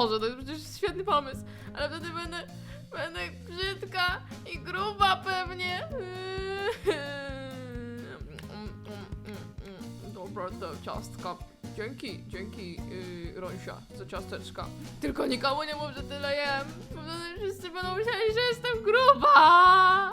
Boże, to jest przecież świetny pomysł. Ale wtedy będę, będę brzydka i gruba pewnie. Dobra, to ciastka. Dzięki, dzięki yy, Rąsia za ciasteczka. Tylko nikomu nie mów, że tyle jem. Wtedy wszyscy będą myśleli, że jestem gruba.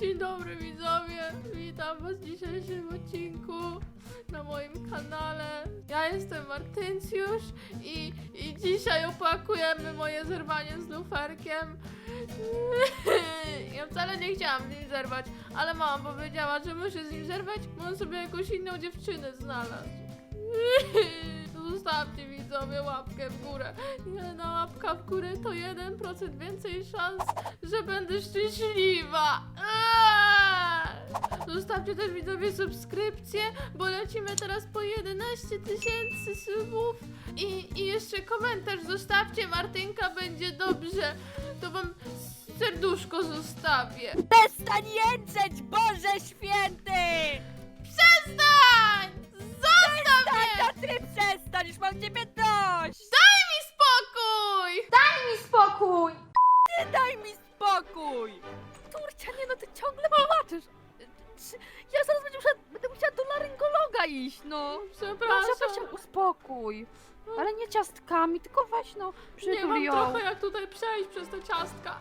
Dzień dobry widzowie, witam was w dzisiejszym odcinku na moim kanale. Ja jestem Martyncjusz i, i dzisiaj opakujemy moje zerwanie z luferkiem. Ja wcale nie chciałam z nim zerwać, ale mama powiedziała, że muszę z nim zerwać, bo on sobie jakąś inną dziewczynę znalazł. Zostawcie widzowie łapkę w górę. Jedna łapka w górę to 1% więcej szans, że będę szczęśliwa. Eee! Zostawcie też widzowie subskrypcję, bo lecimy teraz po 11 tysięcy subów. I, I jeszcze komentarz zostawcie, Martynka będzie dobrze. To wam serduszko zostawię. Przestań jęczeć, Boże Święty! Przestań! Zostaw mnie! Tata, ty przestań, już mam ciebie dość! Daj mi spokój! mi spokój! Nie daj mi spokój! Turcia, nie no, ty ciągle płaczesz. Ja zaraz będę musiała, będę musiała do laryngologa iść, no. Proszę, Przepraszam. proszę, uspokój. Ale nie ciastkami, tylko weź no, Nie przytul mam ją. trochę jak tutaj przejść przez te ciastka.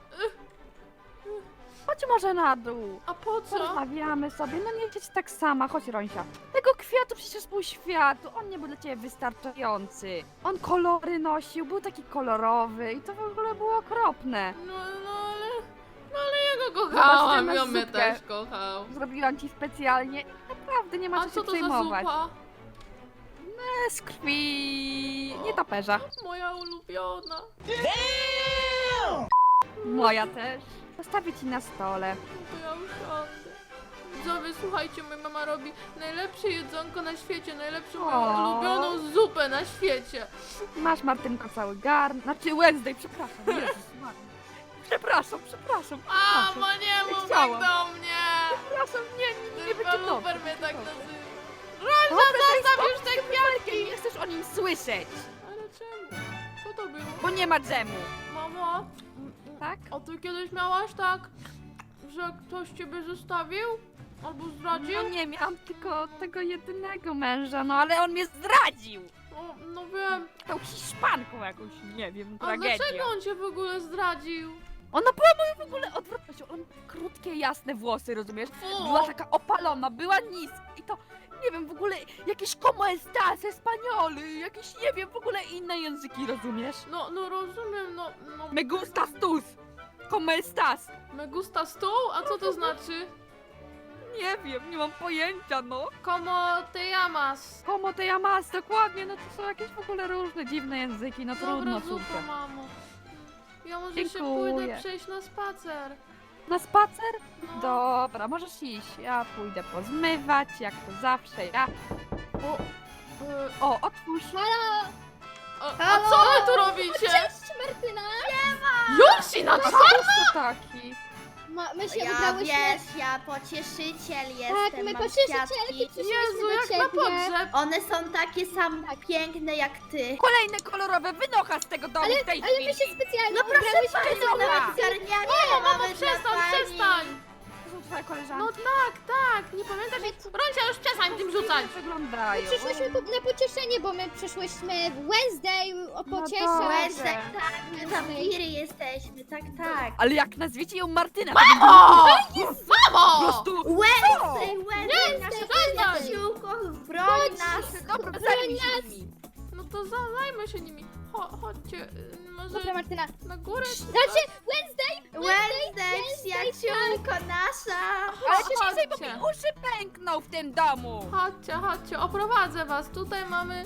Chodź może na dół. A po co? Porozmawiamy sobie, no nie jedź tak sama, chodź Rońsia. Tego kwiatu przecież pół światu, on nie był dla ciebie wystarczający. On kolory nosił, był taki kolorowy i to w ogóle było okropne. No, no ale... No ale ja go Zobacz, kochałam tę i on mnie zupkę. też kochał. Zrobiłam ci specjalnie, naprawdę nie ma A co co się to za przejmować. zupa? E, Z krwi nietoperza. Moja ulubiona. Moja też. Postawię ci na stole. To ja usiądę. Widzowie, słuchajcie, moja mama robi najlepsze jedzonko na świecie, najlepszą moją O. ulubioną zupę na świecie. Masz Martynko cały garn, znaczy Wednesday, przepraszam. Jezus Maria. Przepraszam, przepraszam. A, bo nie mów tak chciałam. do mnie. Przepraszam, nie, nie, nie, nie Tylko będzie dobrze. Luper mnie tak dobrze. nazywa. Rosia, daj zostaw już te kwiatki. Nie chcesz o nim słyszeć, Ale czemu? Co to było? bo nie ma dżemu. Mamo, Tak? a ty kiedyś miałaś tak, że ktoś ciebie zostawił? Albo zdradził? No nie, miałam tylko tego jedynego męża, no ale on mnie zdradził. No, no wiem. Tą Hiszpanką jakąś, nie wiem, A tragedię. dlaczego on cię w ogóle zdradził? Ona była moją w ogóle odwrotnością. On krótkie, jasne włosy, rozumiesz? Była taka opalona, była niska i to, nie wiem, w ogóle jakieś como estas, españoly, jakieś, nie wiem, w ogóle inne języki, rozumiesz? No, no rozumiem, no, no. Me gustas tus, como estas. Me gusta stół? A co to znaczy? Nie wiem, nie mam pojęcia, no. Como te llamas? Como te llamas, dokładnie, no to są jakieś w ogóle różne, dziwne języki, no trudno, Dobra zupa, córka. mamo. Ja może się Dziękuję. pójdę przejść na spacer. Na spacer? No. Dobra, możesz iść, ja pójdę pozmywać, jak to zawsze, ja... O, e, O, otwórz. Halo! a, a co wy tu robicie? Cześć Martyna! Julsi na A co? kto to taki? Ma, my się Ja ubrałyśmy... wiesz, ja pocieszyciel jestem, tak, my mam pocieszycielki kwiatki. przyszłyśmy Jezu, do jak na ciebie. pogrzeb. One są takie sam Tak. piękne jak ty. Kolejne kolorowe wynocha z tego domu Ale, w tej ale chwili. my się specjalnie No proszę ubrałyśmy do dobra. nawet garnianie Mamo, mamo, mamy dla przestań, pani. przestań. To są twoje koleżanki. No tak, tak, nie pamiętasz? Roncia, już przestań tym rzucać. Wyglądają. My przyszłyśmy po, na pocieszenie, bo my przyszłyśmy w Wednesday o No pocieszać. dobrze. Łezek, tak, my wampiry jesteśmy, tak, tak. Ale jak nazwiecie ją Martyna, to O! będzie po Mamo! prostu... Wednesday, Wednesday, Nie, nasza przestań. przyjaciółko, broń nas. Dobra, zajmij się nimi. No to za, zajmę się nimi. Cho, chodźcie, y, może Dobra Martyna. na górę? Znaczy Wednesday! Wednesday, przyjaciółko nasza. Ale nie Chodźcie. zajmą mi uszy pęknął w tym domu! Chodźcie, chodźcie, oprowadzę was. Tutaj mamy.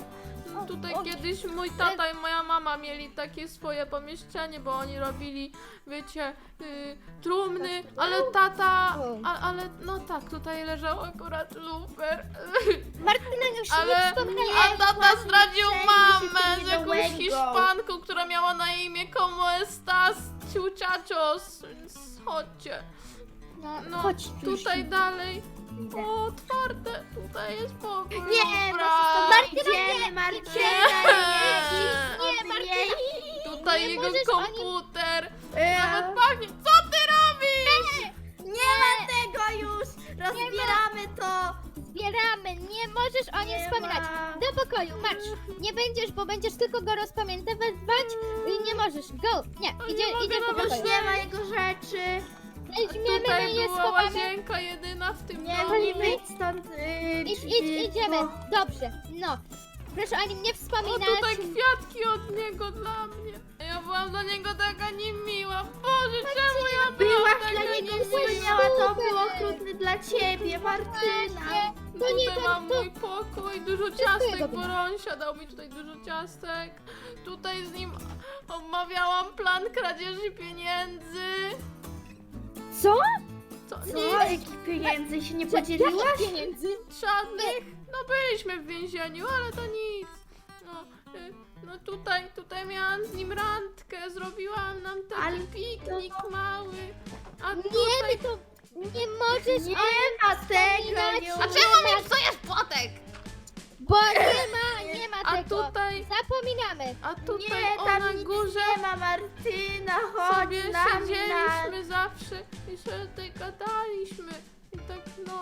Tutaj o, kiedyś mój tata i moja mama mieli takie swoje pomieszczenie, bo oni robili, wiecie, y, trumny, ale tata, a, ale no tak, tutaj leżał akurat lufer. Martyna już nie Ale, wspominaj. a tata zdradził mamę z jakąś. Hiszpanką, która miała na imię como estas ciuchachos, więc chodźcie. No, No, chodź, tutaj dalej. O, otwarte, tutaj jest pokój. Nie, Dobra. Martyna, idziemy, Martyna, nie, Nie, Martyna. Tutaj Nie jego możesz o nim- komputer. nie. Nawet pachnie. Co ty robisz? Nie ma tego już! Rozbieramy to! Zbieramy, nie możesz o nim Nie wspominać. ma. Do pokoju, marsz. Nie będziesz, bo będziesz tylko go rozpamiętywać i nie możesz. Go, nie, idzie, mogę idziesz do nawet pokoju. Już nie ma jego rzeczy! Weźmiemy Tutaj je, była schowamy. łazienka jedyna w tym Nie domu. woli wyjść stąd. Yy, Idź, idź, idziemy. Dobrze, no. Proszę o nim nie O, wspominać. tutaj kwiatki od niego dla mnie. Ja byłam dla niego taka niemiła. Boże, czemu ja byłam Byłaś taka dla niego niemiła? wspaniała, to było okrutne dla ciebie, Martyna! Nie, to nie Tutaj to, mam to. mój pokój, dużo ciastek, wina. Boronsia dał mi tutaj dużo ciastek. Tutaj z nim omawiałam plan kradzieży pieniędzy. Co? Co? Co? Jakich pieniędzy się nie podzieliłaś? Jakich pieniędzy? żadnych. No byliśmy w więzieniu, ale to nic. No, y, no tutaj, tutaj miałam z nim randkę, zrobiłam nam taki Ale piknik mały. A Nie, tutaj... my to... Nie możesz Nie o nim ma tego wspominać. już! A czemu mi psujesz płotek? Bo nie ma, nie ma A tego. tutaj, Zapominamy. a tutaj Nie, o tam na nic górze nie ma, Martyna, chodź sobie na mnie! siedzieliśmy zawsze i sobie tutaj gadaliśmy. I tak, no,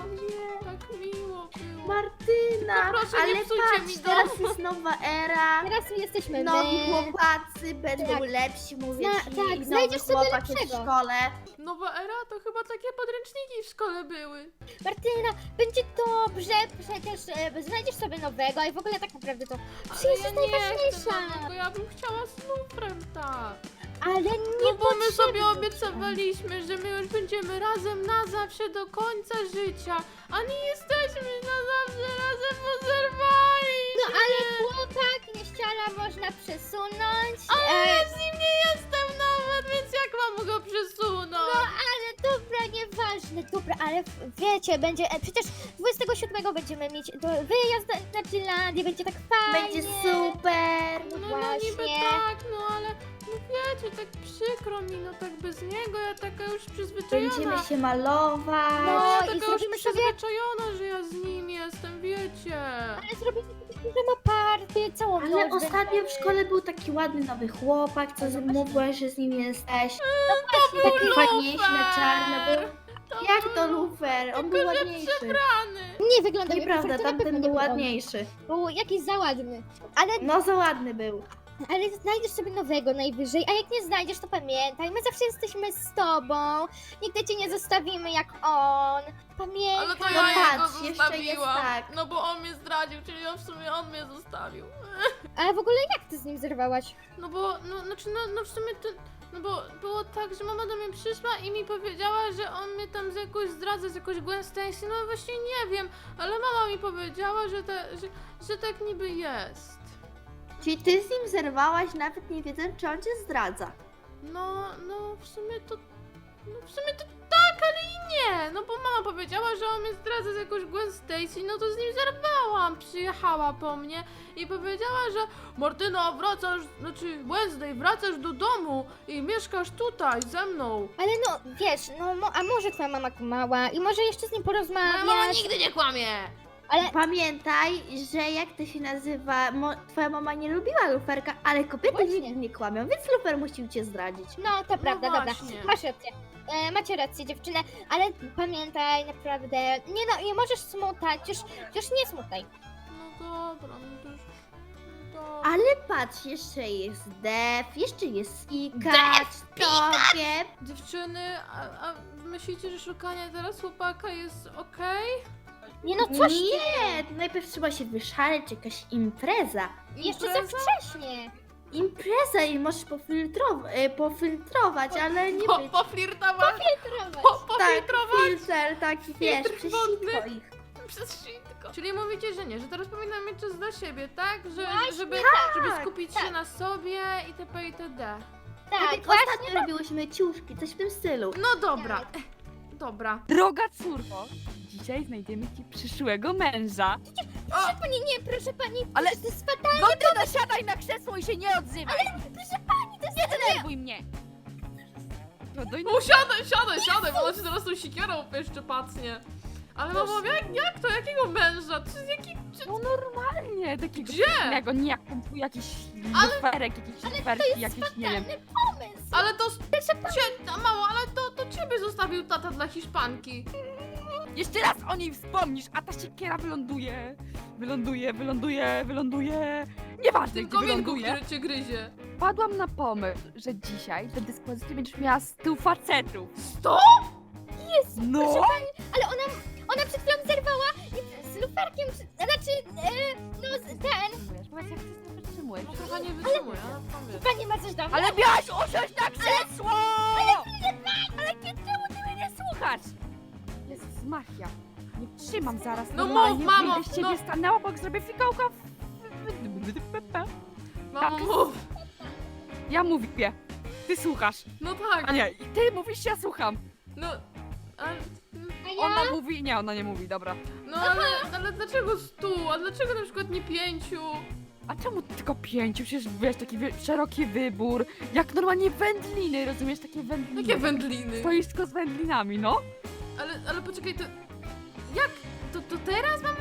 tak miło było. Martyna, No proszę, nie ale psujcie patrz, mi teraz domu. jest nowa era. Teraz jesteśmy Nowi my. chłopacy będą Tak. lepsi, mówię Zna- ci. tak, nowy znajdziesz sobie chłopak jest w lepszego. szkole. Nowa era to chyba takie podręczniki w szkole były. Martyna, będzie dobrze, przecież e, znajdziesz sobie nowego i w ogóle tak naprawdę to Ale ja jest nie chcę najważniejsza. nowego, ja bym chciała z lufrem, tak. Ale nie No bo my sobie potrzebny. obiecywaliśmy, że my już będziemy razem na zawsze do końca życia, a nie jesteśmy na zawsze razem pozerwani. No ale chłopak, nieściara można przesunąć. Ale e, ja z nim nie jestem nawet, więc jak mam go przesunąć? No ale dobra, nieważne, dobra, ale wiecie, będzie, e, przecież 27 będziemy mieć do, wyjazd na, na Finlandię, będzie tak fajnie. Będzie super. No No, no niby właśnie. tak, no ale wiecie, tak przykro mi, no tak bez niego, ja taka już przyzwyczajona. Będziemy się malować. No, ja i taka już zrobimy sobie- przyzwyczajona, że ja z nim jestem, wiecie. Ale zrobimy dużą partię, całą Ale noc ostatnio w szkole był taki ładny nowy chłopak, co mówiłaś, że z nim jesteś. Właśnie, Taki lufer. fajniejszy na czarno był. To Jak był to lufer? On był ładniejszy. przebrany. Nie wygląda Nieprawda, jak Fortuna, tamten był nie ładniejszy. Był jakiś za ładny. Ale, No za ładny był. Ale znajdziesz sobie nowego najwyżej, a jak nie znajdziesz, to pamiętaj, my zawsze jesteśmy z tobą. Nigdy cię nie zostawimy jak on. Pamiętaj. Ale to No ja jego patrz, jeszcze jest zostawiłam. tak. No bo on mnie zdradził, czyli on w sumie on mnie zostawił. Ale w ogóle jak ty z nim zerwałaś? No bo, no, znaczy, no, no w sumie to, no bo było tak, że mama do mnie przyszła i mi powiedziała, że on mnie tam z jakąś zdradza, z jakąś Gwen Stacy, no właśnie nie wiem, ale mama mi powiedziała, że, te, że, że tak niby jest. Czyli ty z nim zerwałaś, nawet nie wiedząc, czy on cię zdradza. No, no w sumie to, no w sumie to tak, ale i nie, no bo mama powiedziała, że on mnie zdradza z jakąś Gwen Stacy, no to z nim zerwałam, przyjechała po mnie i powiedziała, że Martyna wracasz, znaczy Wednesday wracasz do domu i mieszkasz tutaj ze mną. Ale no, wiesz, no, mo- a może twoja mama mała i może jeszcze z nim Moja mama porozmawiać. nigdy nie kłamie. Ale Pamiętaj, że jak to się nazywa, mo- twoja mama nie lubiła luferka, ale kobiety Właśnie. nigdy nie kłamią, więc lufer musi cię zdradzić. No, to prawda, dobra. właśnie. Masz rację. E, macie rację, dziewczyny, ale pamiętaj, naprawdę, nie no, nie możesz smutać, już, już nie smutaj. No dobra, no to już... Dobra. Ale patrz, jeszcze jest Def, jeszcze jest Ika, Def, Tobie. Dziewczyny, a, a myślicie, że szukanie teraz chłopaka jest okej? Nie no, coś ty, Nie, najpierw trzeba się wyszaleć, jakaś impreza. jeszcze za Impreza? wcześnie. Impreza i możesz pofiltrow- e, pofiltrować, ale nie Po, być. poflirtować? Filtrować. Po, Tak, pofiltrować? filtr taki, wiesz, Filtr przesikło wodny. ich. przez szybko. Czyli mówicie, że nie, że teraz powinnam mieć czas dla siebie, tak? Że, Właśnie żeby, żeby skupić się na sobie itp. itd. Tak, Tak, właśnie. ostatnio robiłyśmy ciuszki, coś w tym stylu. No dobra, dobra. Droga córko, dzisiaj znajdziemy ci przyszłego męża. Proszę pani, nie, proszę pani, Ale- ale to jest fatalne. No ty dosiadaj na krzesło i się nie odzywaj. Ale proszę pani, to jest Nie denerwuj mnie. No doj O, siadaj, siadaj, siadaj, bo ona ci zaraz tą sikierą jeszcze pacnie. Ale mamo, jak, jak to? Jakiego męża? Czy jaki... Czy... No normalnie, takiego Gdzie? innego, nie jak twój jakiś Ale- luferek, jakiś luferki, jakieś, nie wiem. Fatalny pomysł. Ale to... Cie... a, Mamo, ale to, to ciebie zostawił tata dla Hiszpanki. Jeszcze raz o niej wspomnisz, a ta siekiera wyląduje, wyląduje, wyląduje, wyląduje. W Nieważne, tym gdzie kominku, wyląduje. który cię gryzie. Padłam na pomysł, że dzisiaj do dyspozycji będziesz miała stu facetów. Sto? Jezu, No! proszę pani, ale ona, ona przed chwilą zerwała i z luferkiem, przy- znaczy, e, no z- ten, Powiedz, jak ty sobie wytrzymujesz. No trochę nie wytrzymuje, ale tam wiesz. pani ma coś do mnie. Ale miałaś usiąść na krzesło! Ale nie, czemu ty mnie nie słuchasz? Maria, nie trzymam zaraz. No normalnie mów, mamo, wyjdę z ciebie no. stanęła, bo jak zrobię fikołka w... Mamo, Tak. mów. Ja mówię, ty słuchasz. No tak, A nie, i ty mówisz, ja słucham. no... Ale, A ja? Ona mówi, nie, ona nie mówi, dobra. no ale, ale dlaczego stu? A dlaczego na przykład nie pięciu? A czemu tylko pięciu? Przecież wiesz, taki wy- szeroki wybór. Jak normalnie wędliny, rozumiesz? Takie wędliny. Jakie wędliny? Stoisko z wędlinami, no. Ale, ale poczekaj, to... Jak? To, to teraz mam...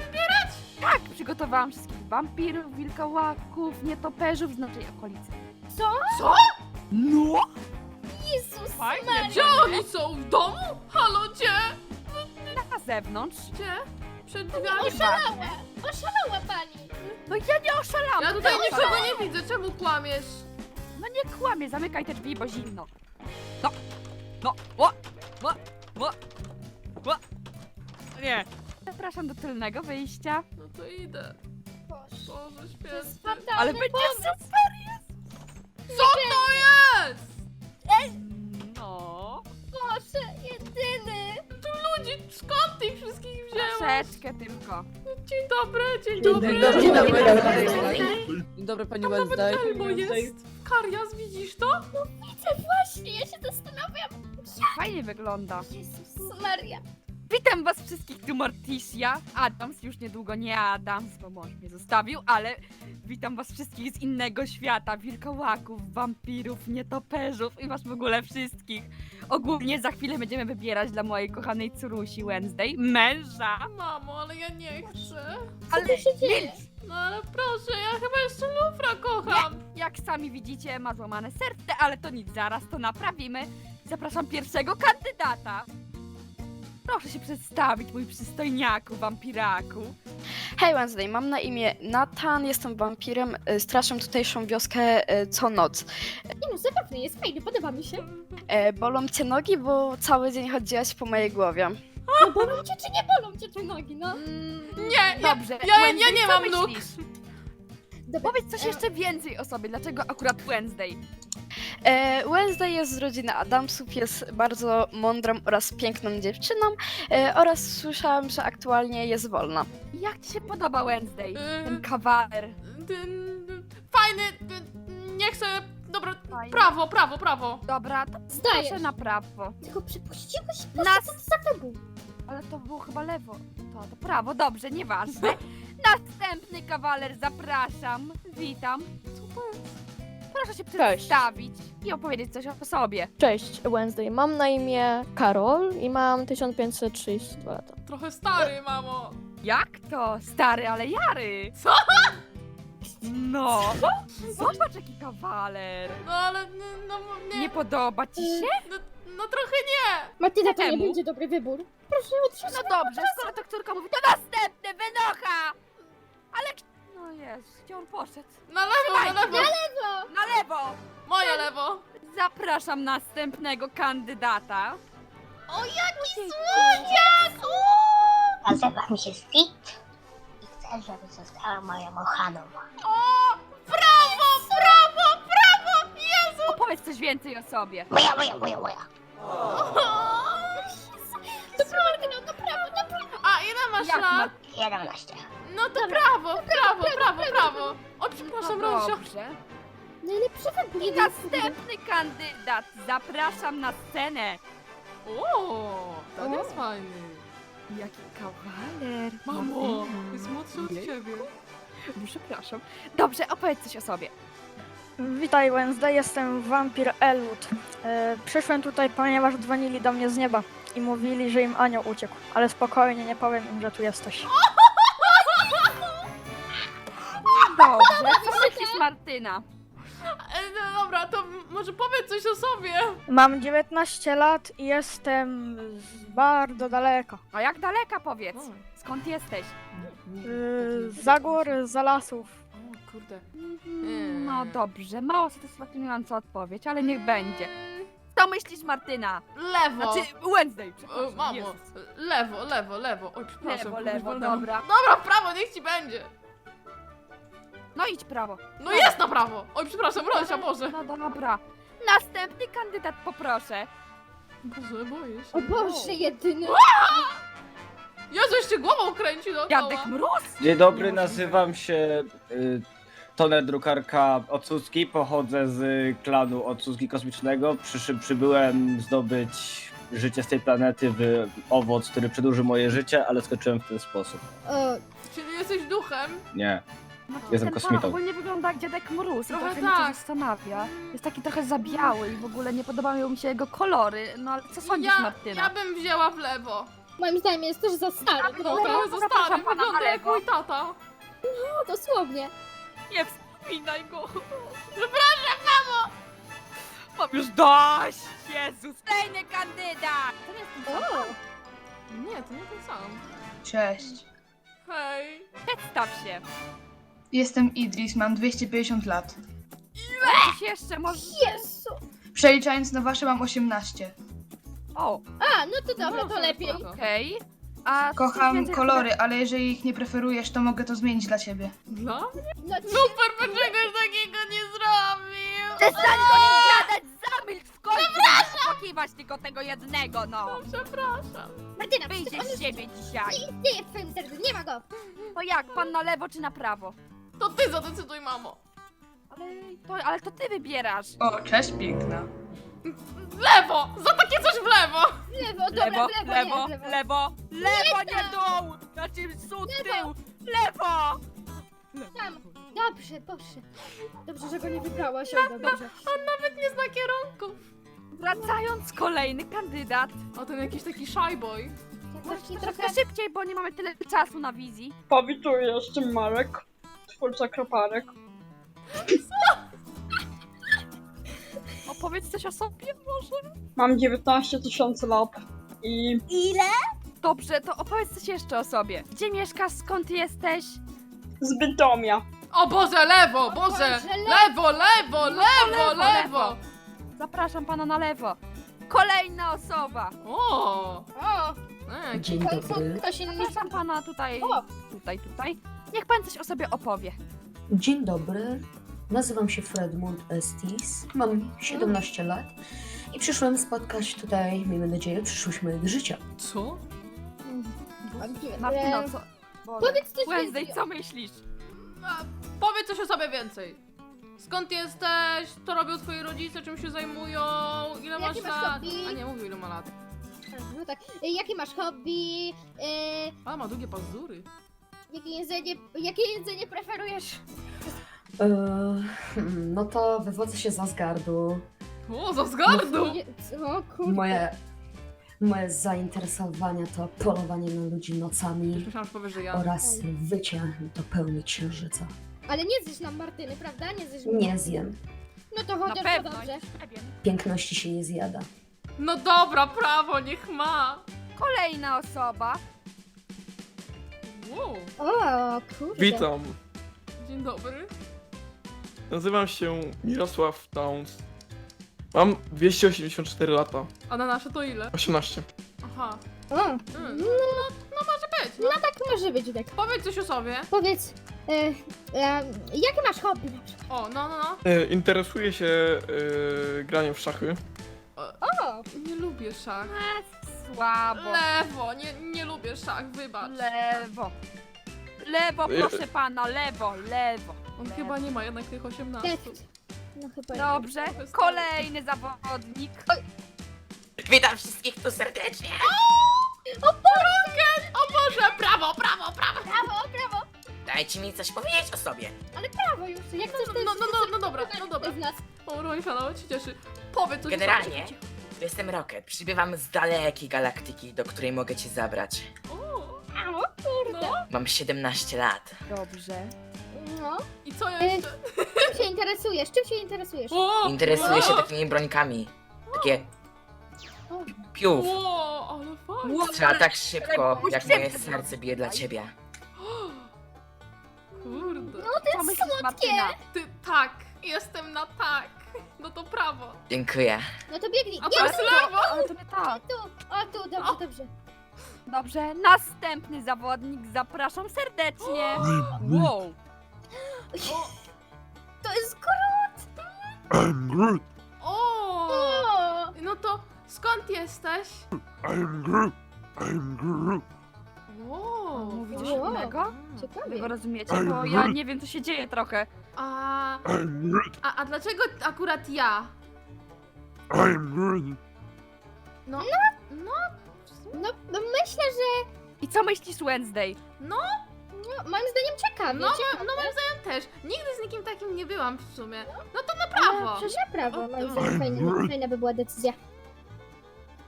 Tak, przygotowałam wszystkich wampirów, wilkołaków, nietoperzów z naszej okolicy. Co? Co? No! Jezus Fajnie, Gdzie oni są? W domu? Halo, gdzie? na zewnątrz. Gdzie? Przed Nie drzwiami? Oszalała pani. No ja nie oszalałam. Ja tutaj ty nikogo nie widzę, czemu kłamiesz? No nie kłamie, zamykaj te drzwi, bo zimno. No, no, o, o, o, o. Nie. Zapraszam do tylnego wyjścia. No to idę. Boże, Boże to jest święty. fatalny Ale będzie pomysł. super Co to jest? No. Boże, jedyny. Ludzi, skąd tych wszystkich wzięłaś? Troszeczkę tylko. Dzień dobry, dzień dobry. dobry, dzień dobry. Dzień dobry pani Tam nawet Wednesday. Elmo jest. Karias, widzisz to? Widzę właśnie, ja się zastanawiam. Fajnie wygląda. Jezus Maria. Witam was wszystkich, tu Morticia. Adams, już niedługo nie Adams, bo mąż mnie zostawił, ale witam was wszystkich z innego świata. Wilkołaków, wampirów, nietoperzów i was w ogóle wszystkich. Ogólnie za chwilę będziemy wybierać dla mojej kochanej córusi Wednesday męża. Mamo, ale ja nie chcę. Ale tu się dzieje? milcz! No ale proszę, ja chyba jeszcze Lufra kocham. Jak sami widzicie, ma złamane serce, ale to nic, zaraz to naprawimy. Zapraszam pierwszego kandydata. Proszę się przedstawić, mój przystojniaku, wampiraku. Hej Wednesday, mam na imię Nathan, jestem wampirem, y, straszę tutejszą wioskę y, co noc. Nie no, zabawny jest, fajny, podoba mi się. E, bolą cię nogi, bo cały dzień chodziłaś po mojej głowie. No bolą cię czy nie bolą cię te nogi, no? Nie, ja, Dobrze, ja, ja Wednesday, nie co mam nóg. myślisz? Dobra, Powiedz coś jeszcze więcej o sobie, dlaczego akurat Wednesday? E, Wednesday jest z rodziny Adamsów, jest bardzo mądrą oraz piękną dziewczyną e, oraz słyszałam, że aktualnie jest wolna. Jak ci się podoba Wednesday? Yy, Ten kawaler. Ten- Fajny, nie chcę, dobra, Fajny. prawo, prawo, prawo. Dobra, to zdajesz. proszę na prawo. Tylko przypuściłeś Nas- Nas... co to za wybór. Ale to było chyba lewo. To, to prawo, dobrze, nieważne. Następny kawaler, zapraszam. Witam. Proszę się przedstawić i opowiedzieć coś o sobie. Cześć, Wednesday. Mam na imię Karol i mam 1532 lata. Trochę stary, mamo. Jak to? Stary, ale jary. Co? No. Zobacz jaki kawaler. No ale, n- no nie, Nie podoba ci się? no, no trochę nie. Martyna, to nie Czemu? będzie dobry wybór. Proszę, utrzyj No dobrze, skoro to córka mówi, to następny, wynocha! Ale... No jest, gdzie on poszedł? Na lewo, na Trzymaj. lewo. Na lewo! Moje lewo. Zapraszam następnego kandydata. O, jaki słodziak! Nazywam się Fit i chcę, żeby została moją ochaną. O, brawo, brawo, brawo, Jezu. Opowiedz coś więcej o sobie. Moja, moja, moja, moja. Dobra, Martyna, naprawdę, naprawdę. A ile masz Jak lat? ma- 11. No to prawo, prawo, prawo, prawo. O, przepraszam, No Rosia. dobrze. Najlepszy wybór. I następny kandydat. Zapraszam na scenę. O, ten O. jest fajny. Jaki kawaler. Mamo, Martyna. jest młodszy od Jej. ciebie. Przepraszam. Dobrze, opowiedz coś o sobie. Witaj Wednesday, jestem wampir Elwood. E, przyszłem tutaj, ponieważ dzwonili do mnie z nieba i mówili, że im anioł uciekł. Ale spokojnie, nie powiem im, że tu jesteś. Dobrze, co myślisz Martyna? E, no dobra, to m- może powiedz coś o sobie. Mam 19 lat i jestem z bardzo daleka. A jak daleka powiedz? Skąd jesteś? E, za gór, za lasów. O, kurde. No dobrze, mało satysfakcjonująca odpowiedź, ale niech będzie. Co myślisz Martyna? Lewo. Znaczy Wednesday, O, przepraszam. mamo, Jezus. lewo, lewo, lewo. Oj, przepraszam. Lewo, lewo, dobra. Dobra, w prawo, niech ci będzie. No idź prawo. No jest na prawo. Oj, przepraszam, Rosia, Boże. No dobra. Następny kandydat poproszę. Boże, boję się. O Boże, jedyny. Jezu, jeszcze głową kręci do Jadek Mróz? Dzień dobry, nazywam się y, Toner Drukarka Ocucki, pochodzę z klanu Ocucki Kosmicznego. Przyszy, przybyłem zdobyć życie z tej planety w owoc, który przedłuży moje życie, ale skończyłem w ten sposób. O, Czyli jesteś duchem? Nie. Jestem ten kosmitą. pan ogólnie wygląda jak dziadek Mróz i Trochę trochę mnie tak. to zastanawia. Jest taki trochę zabiały i w ogóle nie podobają mi się jego kolory. No ale co sądzisz ja, Martyna? ja bym wzięła w lewo. moim zdaniem jest też za stary. No, trochę. trochę za zapraszam stary, pana na wygląda jak lewo. mój tata. No, dosłownie. Nie wspominaj go. Przepraszam, mamo! Mam już dość! Jezus! Kolejny kandydat! To nie jest ten sam. O, Nie, to nie ten sam. Cześć. Hej. Przedstaw się. Jestem Idris, mam 250 lat. Coś jeszcze może... Jezu. Przeliczając na wasze mam 18. O, A, no to dobra, to Proszę, lepiej. spoko. okej. A Kocham więcej- kolory, ale jeżeli ich nie preferujesz, to mogę to zmienić dla ciebie. Dla mnie? No, Super, by czegoś takiego nie zrobił. Przestań o nim gadać! Zamilcz w końcu! Poszukiwać tylko tego jednego, no! Przepraszam. Martyna, Wyjdzie z siebie dzisiaj! nie istnieje w twoim sercu, nie ma go. To jak, pan na lewo czy na prawo? To ty zadecyduj, mamo. Ale to, ale to ty wybierasz! O, cześć piękna. W lewo! Za takie coś w lewo! W lewo, dobra, Lewo, w lewo, lewo, nie, w lewo. lewo, lewo, nie dół! Znaczy sód, tył! Lewo! Tam. Dobrze, Boże. Dobrze, że go nie wybrałaś, ale dobrze. On nawet nie zna kierunków. Wracając, kolejny kandydat. A ten jakiś taki shy boy. Taki Trochę trochę... szybciej, bo nie mamy tyle czasu na wizji. Powituję, jestem Marek, twórca kroparek. Opowiedz coś o sobie, może? Mam 19 tysięcy lat i Ile? Dobrze, to opowiedz coś jeszcze o sobie. Gdzie mieszkasz, skąd jesteś? z Bytomia. O Boże, lewo, Boże! Boże, Lewo, lewo, lewo, lewo, lewo! Zapraszam pana na lewo. Kolejna osoba. O! O, E, Dzień dobry. ktoś inny. Zapraszam pana tutaj, O! tutaj, tutaj. Niech pan coś o sobie opowie. Dzień dobry. Nazywam się Fredmund Estis. Mam 17 lat i przyszłem spotkać tutaj, miejmy nadzieję, przyszłość mojego życia. Co? Martyna, E, co? Boże. Powiedz coś Wednesday, więcej. co myślisz? A, powiedz coś o sobie więcej. Skąd jesteś? Co robią twoi rodzice? Czym się zajmują? Ile masz Jakie masz lat? hobby? A nie, mówił ile ma lat. No tak. E, Jakie masz hobby? E, A, ma długie pazury. Jakie, jedzenie, jakie jedzenie preferujesz? Eee, hmm, no to wywodzę się z Asgardu. O, za wzgardu! Je- O kurde. Moje, moje zainteresowania to polowanie na ludzi nocami Myślałam, że powiesz, że ja. oraz wycie do pełni księżyca. Ale nie zjesz nam Martyny, prawda? Nie zjesz Nie zjem. No to Na chociaż to pewno. dobrze. Piękności się nie zjada. No dobra, prawo, niech ma. Kolejna osoba. Wow, O, kurde. Witam. dzień dobry. Nazywam się Mirosław Towns. Mam 284 lata. A na nasze to ile? 18. Aha. O, Mm, no, no może być. No. tak może być, tak. Powiedz coś o sobie. Powiedz, e, e, jakie masz hobby na przykład? O, no, no, no. E, interesuję się e, graniem w szachy. O, Nie lubię szach. A, Słabo. Lewo, nie, nie lubię szach, wybacz. Lewo. Lewo, proszę pana, lewo, lewo. On lewo. chyba nie ma jednak tych 18. Deft. No chyba nie. Dobrze, kolejny zawodnik. Witam wszystkich tu serdecznie. O Boże! O Boże, prawo, prawo, prawo! Brawo, brawo! Dajcie mi coś powiedzieć o sobie. Ale brawo już, jak chcesz No, to no, no, no, no dobra, no dobra. z nas. O, Rolfa, nawet się cieszy. Powiedz coś Generalnie to jestem Rocket. Przybywam z dalekiej galaktyki, do której mogę cię zabrać. O, A, o kurde. no. Mam 17 lat. Dobrze. No. I co jeszcze? Czym się interesujesz? Czym się interesujesz? O, Interesuję się takimi brońkami. Takie piów. O, ale fajnie. Ło, ale- tak szybko, jak moje serce bije dla ciebie. Kurde. No to jest słodkie! Martyna? Ty tak, jestem na tak. No to prawo. Dziękuję. No to biegnij. A to jest lewo. Ale to nie tak. Tu, o tu, dobrze, dobrze. Dobrze, następny zawodnik, zapraszam serdecznie. Wow. To jest Groot! O, O! no to skąd jesteś? O, Mówi coś Wow. innego? Ciekawie. Wy go rozumiecie? Bo ja nie wiem, co się dzieje trochę. a, a, a dlaczego akurat ja? No, no, No, no myślę, że I co myślisz Wednesday? no, moim zdaniem ciekawie. no, ciekawie. no moim zdaniem też. Nigdy z nikim takim nie byłam w sumie. No to na prawo. No, przecież na prawo, moim zdaniem fajna, fajna by była decyzja.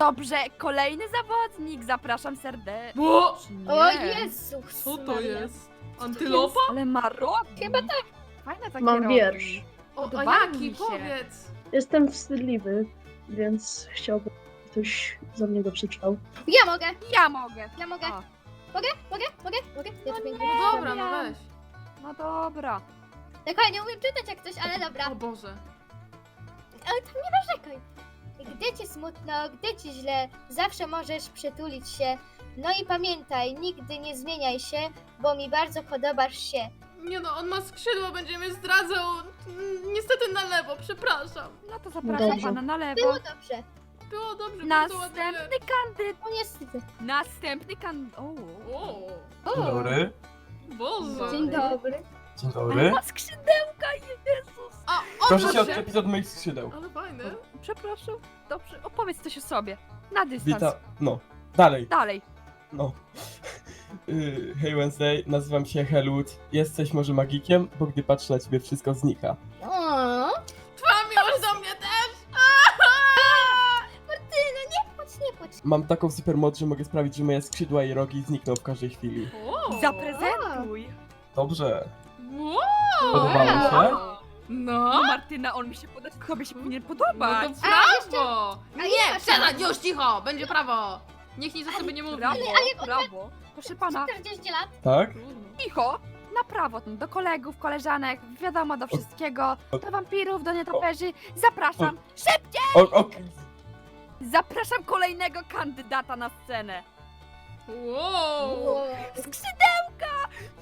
Dobrze, kolejny zawodnik, zapraszam serdecznie. O, O Jezus co to Maria. jest? Antylopa? Ale ma rogi. Chyba tak. Fajne takie Mam rogi. wiersz. O, jaki? się. Powiedz. Jestem wstydliwy, więc chciałbym, ktoś za mnie go przeczytał. Ja mogę, Ja mogę. ja mogę. O, Mogę, mogę, mogę, mogę. Ja to pięknie No dobra, no weź. no dobra. Czekaj, nie umiem czytać jak coś, ale dobra. O Boże. Ale tam nie narzekaj. Gdy ci smutno, gdy ci źle, zawsze możesz przytulić się. No i pamiętaj, nigdy nie zmieniaj się, bo mi bardzo podobasz się. Nie no, on ma skrzydła, będzie mnie zdradzał. Mm, Niestety na lewo, przepraszam. No to zapraszam Dobrze. pana na lewo. Było dobrze. Było dobrze, bardzo ładnie. Następny kandydat. O niestety. Następny kandydat. O. O, O, Boże. dzień dobry. Dzień Ale ma skrzydełka, Jezus. A, o Proszę się Boże. odczepić od moich skrzydeł. Ale fajny. Przepraszam. Dobrze, opowiedz coś o sobie. Na dystans. Witam. No, dalej. Dalej. No. Y, Hej Wednesday, nazywam się Helut. Jesteś może magikiem, bo gdy patrzę na ciebie wszystko znika. O, Twoja miłość do mnie też. Martyna, nie płacz, nie płacz. Mam taką super moc, że mogę sprawić, że moje skrzydła i rogi znikną w każdej chwili. Zaprezentuj. Dobrze. Wow. Podobało się? No. No Martyna, on mi się poda... Tobie się powinien No podobać. to prawo. a Nie, masz przestań, już cicho, będzie prawo. Niech nic o sobie nie mówi. Prawo, prawo. Proszę pana, 40 lat? Tak? cicho. Na prawo, do kolegów, koleżanek, wiadomo, do wszystkiego. Do wampirów, do nietoperzy. Zapraszam. Szybciej! O. Zapraszam kolejnego kandydata na scenę. Wow. Skrzydełka!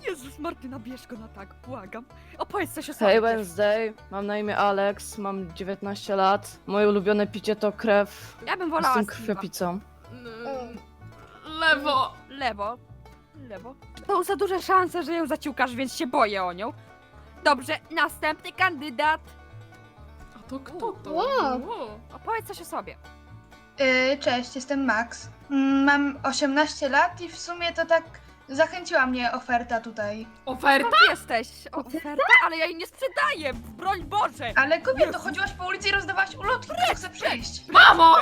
Jezus, Martyna, bierz go na tak, błagam. Opowiedz coś o sobie. Hej Wednesday, mam na imię Alex, mam 19 lat. Moje ulubione picie to krew. Ja bym wolała Jestem Steve'a. krwiopicą. Mm, Lewo. Lewo. Lewo. To za duże szanse, że ją zaciukasz, więc się boję o nią. Dobrze, następny kandydat. A to kto to? Wow. Wow. Opowiedz coś o sobie. Yy, cześć, jestem Max. Mm, Mam 18 lat i w sumie to tak zachęciła mnie oferta tutaj. Oferta? Skąd jesteś? Oferta? Ale ja jej nie sprzedaję, broń Boże! Ale kobieto, chodziłaś po ulicy i rozdawałaś ulotki, kto chce przyjść. Mamo!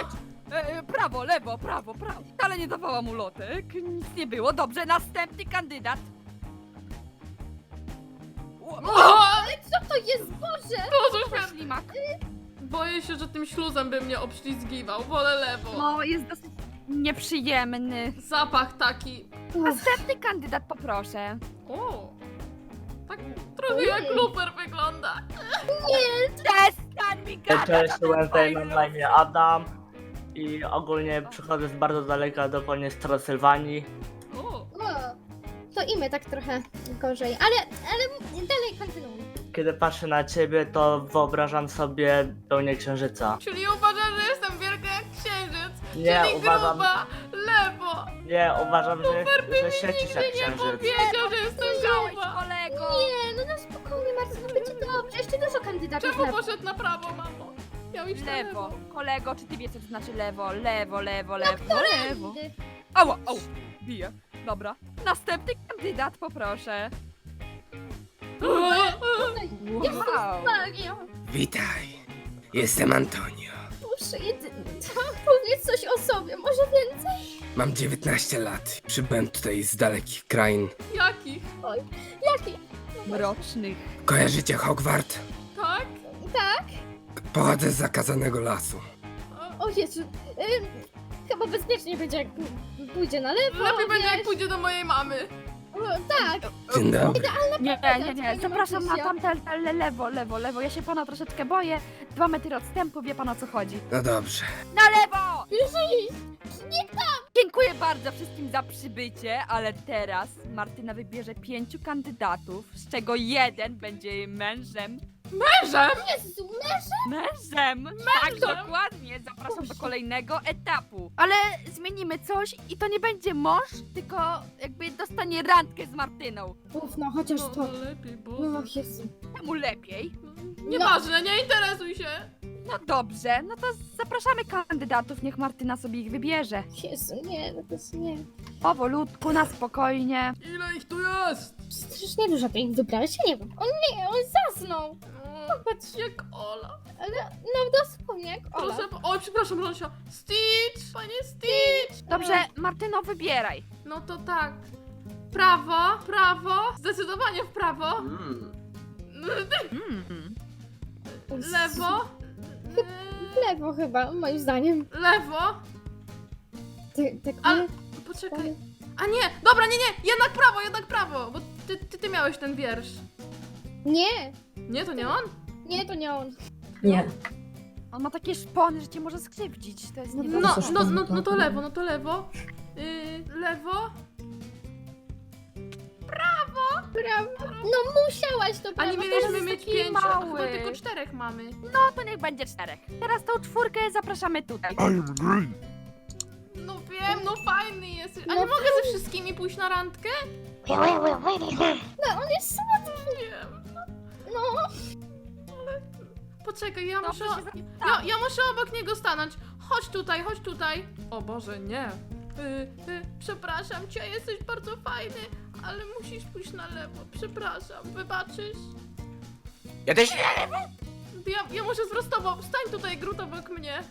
E, e, prawo, lewo, prawo, prawo. Ale nie dawałam ulotek, nic nie było. Dobrze, następny kandydat. O, O, Ale co to jest, Boże? Boże ślimak. Boję się, że tym śluzem by mnie obślizgiwał. Wolę lewo. No, jest dosyć nieprzyjemny. Zapach taki. Następny kandydat poproszę. O. Tak trochę jak luper wygląda. Przestań mi gadać Cześć, swoim mam na imię Adam i ogólnie przychodzę z bardzo daleka, dokładnie z Transylwanii. O. O, to imię tak trochę gorzej, ale, ale dalej kontynuuj. Kiedy patrzę na ciebie, to wyobrażam sobie pełnię księżyca. Czyli uważasz, że jestem wielka jak księżyc. Nie, czyli uważam- gruba, Nie, uważam, że, że świecisz jak Nie księżyc. powiedział, że jestem Słyszałeś, gruba. kolego! Nie, no no spokojnie, Marcin, no będzie dobrze. Jeszcze dużo kandydatów Czemu na poszedł na prawo, mamo? Miał iść na Lewo. lewo. Kolego, czy ty wiesz, co to znaczy lewo, lewo, lewo, lewo, lewo? Tędy. Ała, au, bije. Dobra. Następny kandydat, poproszę. Wow. Mario, Witaj, jestem Antonio. proszę, jedyny. Powiedz coś o sobie, może więcej? Mam 19 lat. Przybyłem tutaj z dalekich krain. Jakich? Jaki? Mrocznych. Kojarzycie Hogwart? Tak? Tak? Pochodzę z zakazanego lasu. O Jezu, ym, chyba bezpiecznie będzie jak p- pójdzie na lewo, Lepiej będzie jak wiesz. pójdzie do mojej mamy. Tak, Dzień dobry. Nie, nie, nie, zapraszam na tamte le, lewo, lewo, lewo. Ja się pana troszeczkę boję. Dwa metry odstępu, wie pan o co chodzi. No dobrze. Na lewo! Jeżeli Dziękuję bardzo wszystkim za przybycie, ale teraz Martyna wybierze pięciu kandydatów, z czego jeden będzie jej mężem. Mężem? Jezu, męża, Mężem! Tak, dokładnie. Zapraszam do kolejnego etapu. Ale zmienimy coś i to nie będzie mąż, tylko jakby dostanie randkę z Martyną. Uf, no chociaż No, to. no lepiej, bo... No Jezu. Temu lepiej. Nieważne, nie interesuj się. No dobrze, no to zapraszamy kandydatów, niech Martyna sobie ich wybierze. Jezu, nie, no to jest nie. Powolutku, na spokojnie. Ile ich tu jest? Strasznie dużo tych wybrałeś, ja nie wiem. On nie, on zasnął. Popatrz jak Ola. Ale no dosłownie jak Ola. Proszę, oj przepraszam, Rosia. Stitch, panie Stitch. Dobrze, Martyno, wybieraj. No to tak. Prawo, prawo, zdecydowanie w prawo. Mm. Mm. Lewo, W lewo chyba, moim zdaniem. lewo. Ty, tak Ale- nie? Poczekaj. A nie, dobra, nie, nie, jednak prawo, jednak prawo, bo ty, ty, ty miałeś ten wiersz. Nie, Nie, to nie on? nie, to nie on. Nie. On ma takie szpony, że cię może skrzywdzić. To jest No nie No, no, no, no to lewo, no to lewo. Yy, lewo. Prawo. No musiałaś to A prawo. nie to mieliśmy jest mieć taki pięciu, a chyba mały. tylko czterech mamy. No to niech będzie czterech. Teraz tą czwórkę zapraszamy tutaj. No wiem, no fajny jesteś. A No nie mogę ze wszystkimi pójść na randkę? No, on jest słodki. Wiem. No. Poczekaj, ja Dobrze muszę... się. Ja, ja muszę obok niego stanąć. Chodź tutaj, chodź tutaj. O Boże, nie. Y, y, przepraszam cię, jesteś bardzo fajny, ale musisz pójść na lewo. Przepraszam, wybaczysz? Ja też Ja, ja muszę z Rostową. Stań tutaj, Grut, obok mnie.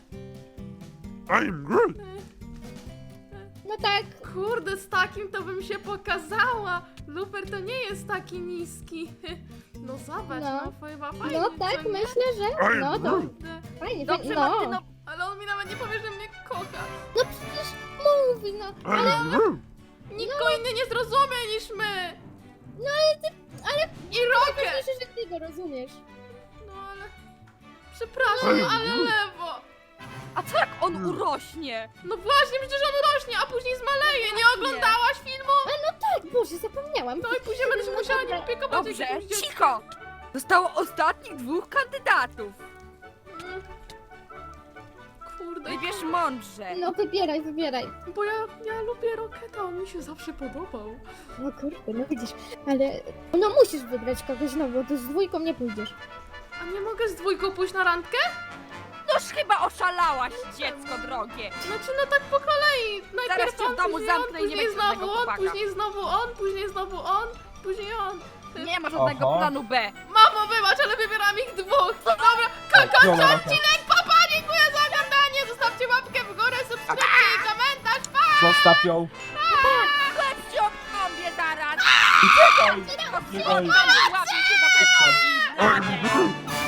No tak. Kurde, z takim to bym się pokazała. Luper to nie jest taki niski. No zobacz, no, No. chyba fajny, No tak, co nie? myślę, że. No to Kurde. fajnie, Dobrze, fajnie. No. Martyno. Ale on mi nawet nie powie, że mnie kocha. No przecież mówi, no. Ale, Nikt go inny nie zrozumie niż my. no ale ty, ale I Rocket. myślę, że ty go rozumiesz. No ale... Przepraszam, ale lewo. A co jak on urośnie? No właśnie, przecież on rośnie, a później zmaleje. Nie oglądałaś filmu? A no tak, Boże, zapomniałam. No i później się musiała nim opiekować Dobrze, cicho! Zostało ostatnich dwóch kandydatów. Kurde. Wybierz mądrze. No wybieraj, wybieraj. Bo ja, ja lubię Rocketa, on mi się zawsze podobał. No kurde, no widzisz, ale no musisz wybrać kogoś, no bo tu z dwójką nie pójdziesz. A nie mogę z dwójką pójść na randkę? Noż chyba oszalałaś, dziecko drogie. Znaczy, no tak po kolei. Najpierw cię w on, domu później zamknę on, i nie później będzie żadnego znowu on, chłopaka. później znowu on, później znowu on, później on. Nie ma żadnego Oho. planu B. Mamo, wybacz, ale wybieram ich dwóch. Dobra, kończę Dobra, odcinek, papa, dziękuję za i komentarz. Pa! Zostaw ją. Chodź cię obkąbię zaraz. Uciekaj. Łapie cię za nogi.